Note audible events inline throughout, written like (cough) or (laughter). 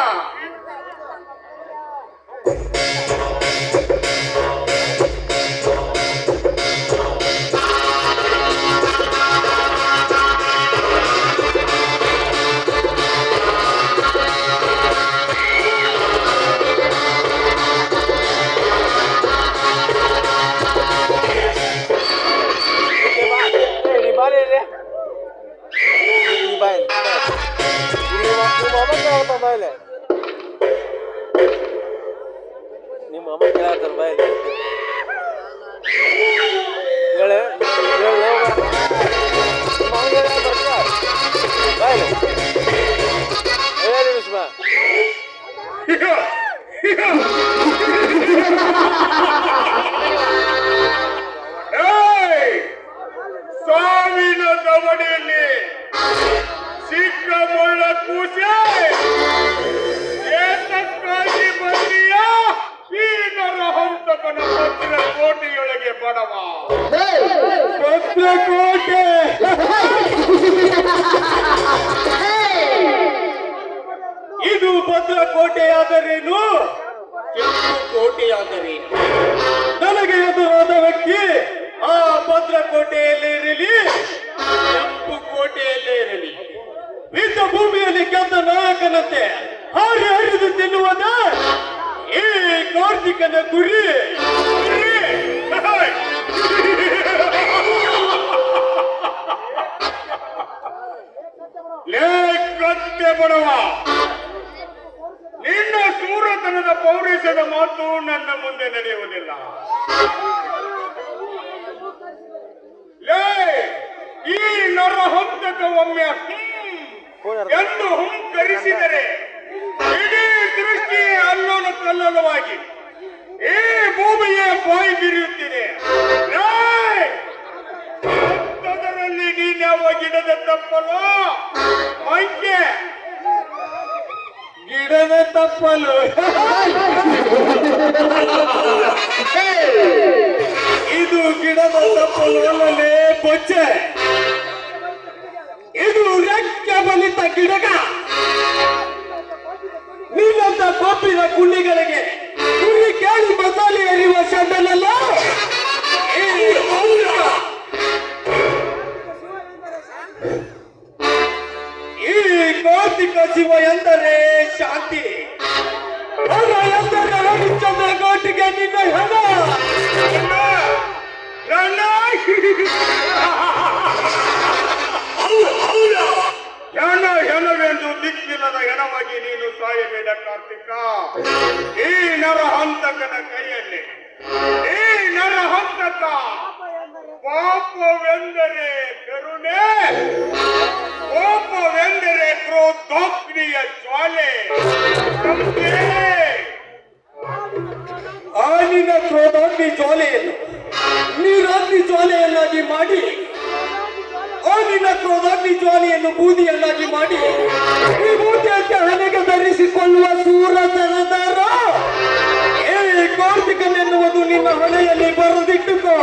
ಹಂತಕ ದವಡೆಯಲ್ಲಿ ಸಿಕ್ಕ ಮುಳ್ಳ ಕೂಸೆ. ಏತಕ್ಕಾಗಿ ಬಂದಿಯ? ನರ ಹಂತಕನ ಭದ್ರ ಕೋಟೆಯೊಳಗೆ ಬಡವ. ಭದ್ರ ಕೋಟೆ ಇದು ಭದ್ರ ಕೋಟೆಯಾದರೇನು ಕೆಂಪು ಕೋಟೆಯಾದರೇನು ನನಗೆ ಎದುರಾದ ವ್ಯಕ್ತಿ ಆ ಭದ್ರ ಕೋಟೆಯಲ್ಲೇ ಇರಲಿ ಕೆಂಪು ಕೋಟೆಯಲ್ಲೇ ಇರಲಿ. ಯುದ್ಧ ಭೂಮಿಯಲ್ಲಿ ಗೆದ್ದ ನಾಯಕನಂತೆ ಹಾರಿ ಹರಿದು ತಿನ್ನುವುದ? ಈ ಕಾರ್ತಿಕನ ಗುರಿ. (laughs) ಕತ್ತೆ ಬಡವ ನಿನ್ನ ಸೂರತನದ ಪೌರುಷದ ಮಾತು ನನ್ನ ಮುಂದೆ ನಡೆಯುವುದಿಲ್ಲ. ತಪ್ಪಲು ಇದು ಗಿಡದ ಚಪ್ಪಲು ಅಲ್ಲಲೇ ಬೊಚ್ಚೆ ಇದು ರೆಕ್ಕೆ ಬಲಿತ ಗಿಡಗ. ನೀನಂತ ಕೊಪ್ಪಿನ ಕುಳ್ಳಿಗಳಿಗೆ ಪಾಪವೆಂದರೆ ಕರುಣೆ. ಕೋಪವೆಂದರೆ ಕ್ರೋಧೋಗ್ನಿಯ ಜ್ವಾಲೆ. ಆನಿನ ಕ್ರೋಧಾಗ್ನಿ ಜ್ವಾಲೆಯನ್ನು ನೀರಾಗ್ನಿ ಜ್ವಾಲೆಯನ್ನಾಗಿ ಮಾಡಿ ಆ ನಿನ್ನ ಕ್ರೋಧಾಗ್ನಿ ಜ್ವಾಲೆಯನ್ನು ಬೂದಿಯನ್ನಾಗಿ ಮಾಡಿ, ಈ ಬೂದಿಯಂತೆ ಹಣೆಗೆ ಧರಿಸಿಕೊಳ್ಳುವ ಸೂರ ಸರದಾರ ಏ, ಕಾರ್ತಿಕನೆನ್ನುವುದು ನಿನ್ನ ಹಣೆಯಲ್ಲಿ ಬರೆದಿಟ್ಟುಕೋ.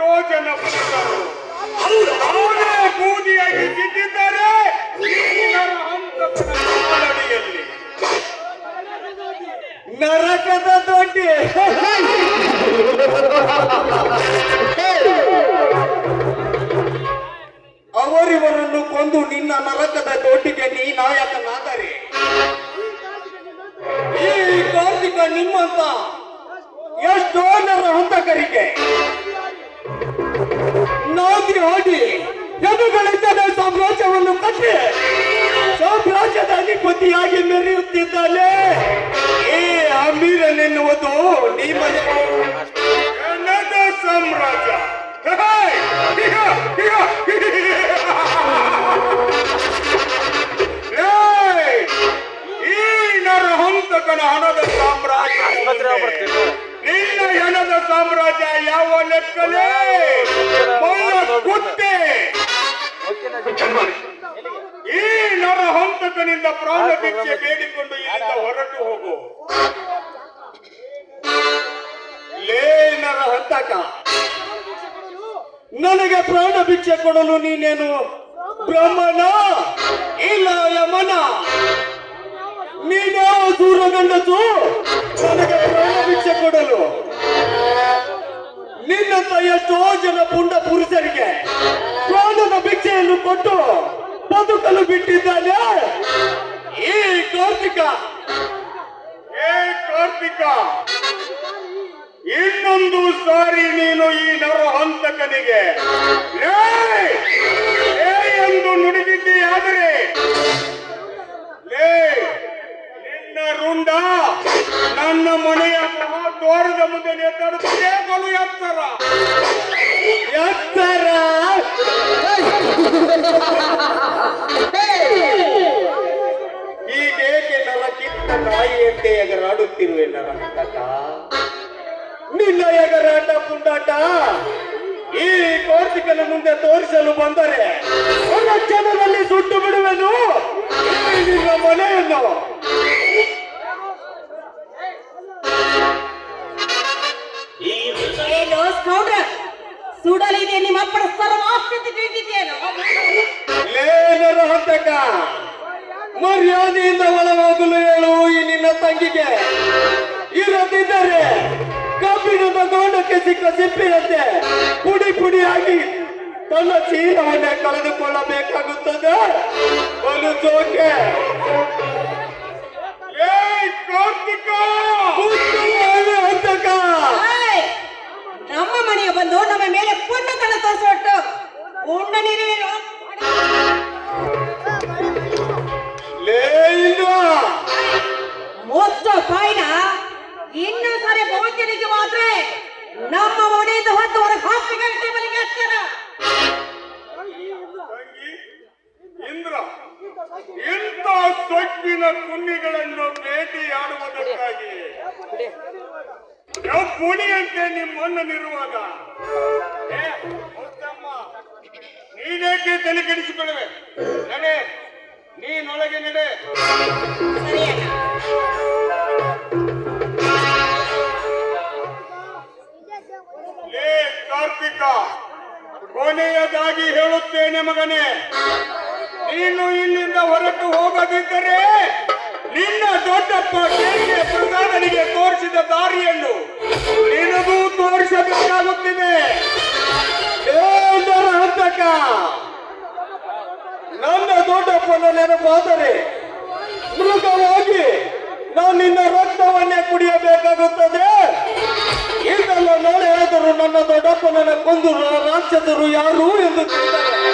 ಎಷ್ಟೋ ಜನ ಬಂದರು ಅವರೇ ಎದುಗಳಿದ್ದರೆ ಸಾಮ್ರಾಜ್ಯವನ್ನು ಕಟ್ಟಿ. ಸಾಮ್ರಾಜ್ಯದ ಅಧಿಪತಿಯಾಗಿ ಮೆರೆಯುತ್ತಿದ್ದಾನೆ. ಈ ಅಮೀರನೆನ್ನುವುದು ಕನ್ನಡ ಸಾಮ್ರಾಜ್ಯ! ಈ ನರಹಂತಕನ ಹಣದ ಸಾಮ್ರಾಜ್ಯ. ನಿನ್ನ ಹಣದ ಸಾಮ್ರಾಜ್ಯ ಯಾವ ಲೆಕ್ಕಲೇ ಈ ನರಹಂತಕನಿಂದ ಪ್ರಾಣ ಭಿಕ್ಷೆ ಬೇಡಿಕೊಂಡು ಇಲ್ಲಿಂದ ಹೊರಟು ಹೋಗು. ಲೇ ನರಹಂತಕ ನನಗೆ ಪ್ರಾಣ ಭಿಕ್ಷೆ ಕೊಡಲು ನೀನೇನು ಬ್ರಹ್ಮನ ಇಲ್ಲ, ಯಮನ. ನೀನೇ ದೂರ ಗಂಡಸು ನನಗೆ ಪ್ರಾಣ ಭಿಕ್ಷೆ ಕೊಡಲು. ನಿನ್ನಂತ ಎಷ್ಟೋ ಜನ ಪುಂಡ ಪುರುಷರಿಗೆ ಪ್ರಾಣದ ಭಿಕ್ಷೆಯನ್ನು ಕೊಟ್ಟು ಬದುಕಲು ಬಿಟ್ಟಿದ್ದಾನೆ. ಈ ಕಾರ್ತಿಕ! ಏ ಕಾರ್ತಿಕ! ಇನ್ನೊಂದು ಸಾರಿ ನೀನು ಈ ನರಹಂತಕನಿಗೆ! ಏ ಕಿತ್ತ ನಾಯಿಯಂತೆ ಎಗರಾಡುತ್ತಿರುವೆ ನನ್ನ ನಿನ್ನ ಎಗರಾಟ ಪುಂಡಾಟ ಈ ಕೋರ್ತಿಕನ ಮುಂದೆ ತೋರಿಸಲು ಬಂದರೆ ಜನರಲ್ಲಿ ಸುಟ್ಟು ಬಿಡುವೆನು? ನಿನ್ನ ಮನೆಯನ್ನು. ಸುಡಲಿದೆ ನಿಮ್ಮ ಅಪ್ಪನ ಸರ್ವಾಸ್ತಿ ತಿಳಿದಿದೆಯೇನು? ಲೇನರ ಹಂತಕ ಮರ್ಯಾದೆಯಿಂದ ಒಳಗೋಗಲು ಹೇಳು ಈ ನಿನ್ನ ತಂಗಿಗೆ. ಇರದಿದ್ದರೆ ಕಬ್ಬಿಣದ ಗೋಡಕ್ಕೆ ಸಿಕ್ಕ ಸಿಪ್ಪಿನಂತೆ ಪುಡಿ ಪುಡಿಯಾಗಿ ತನ್ನ ಚೀಲವನ್ನೇ ಕಳೆದುಕೊಳ್ಳಬೇಕಾಗುತ್ತದೆ. ಒಂದು ಜೋಕೆ! ನಮ್ಮ ಮನೆಯ ಬಂದು ನಮ್ಮ ಮೇಲೆ ಪುಣ್ಣತನ ತೋರಿಸೊಟ್ಟು ಉಂಡ ನೀರೇನು ಕುನ್ನಿಗಳನ್ನು ಆಡುವುದಕ್ಕಾಗಿ. ಯಾವ ಏ, ಮುತ್ತಮ್ಮ, ನೀನೇಕೆ ತಲೆ ಕೆಡಿಸಿಕೊಳ್ಳುವೆ. ನಡೆ ನೀನೊಳಗೆ ನಡೆ. ಲೇ ಕಾರ್ತಿಕ ಕೊನೆಯದಾಗಿ ಹೇಳುತ್ತೇನೆ ಮಗನೇ ನೀನು ಇಲ್ಲಿಂದ ಹೊರಟು ಹೋಗದಿದ್ದರೆ ನಿನ್ನ ದೊಡ್ಡಪ್ಪ ಕೇಳಿಗೆ ಪ್ರಧಾನನಿಗೆ ತೋರಿಸಿದ ದಾರಿಯನ್ನು ನಿನಗೂ ತೋರಿಸಬೇಕಾಗುತ್ತಿದೆ. ಹಂತಕ. ನನ್ನ ದೊಡ್ಡಪ್ಪನ ನೆನಪಾದರೆ, ಮೃಗವಾಗಿ ನಾನು ನಿನ್ನ ರಕ್ತವನ್ನೇ ಕುಡಿಯಬೇಕಾಗುತ್ತದೆ. ಇದೆಲ್ಲ ನಾನು ಹೇಳಿದರು, ನನ್ನ ದೊಡ್ಡಪ್ಪನನ್ನ ಕೊಂದು ರಾಕ್ಷಸರು ಯಾರು ಎಂದು ತಿಳಿದರೆ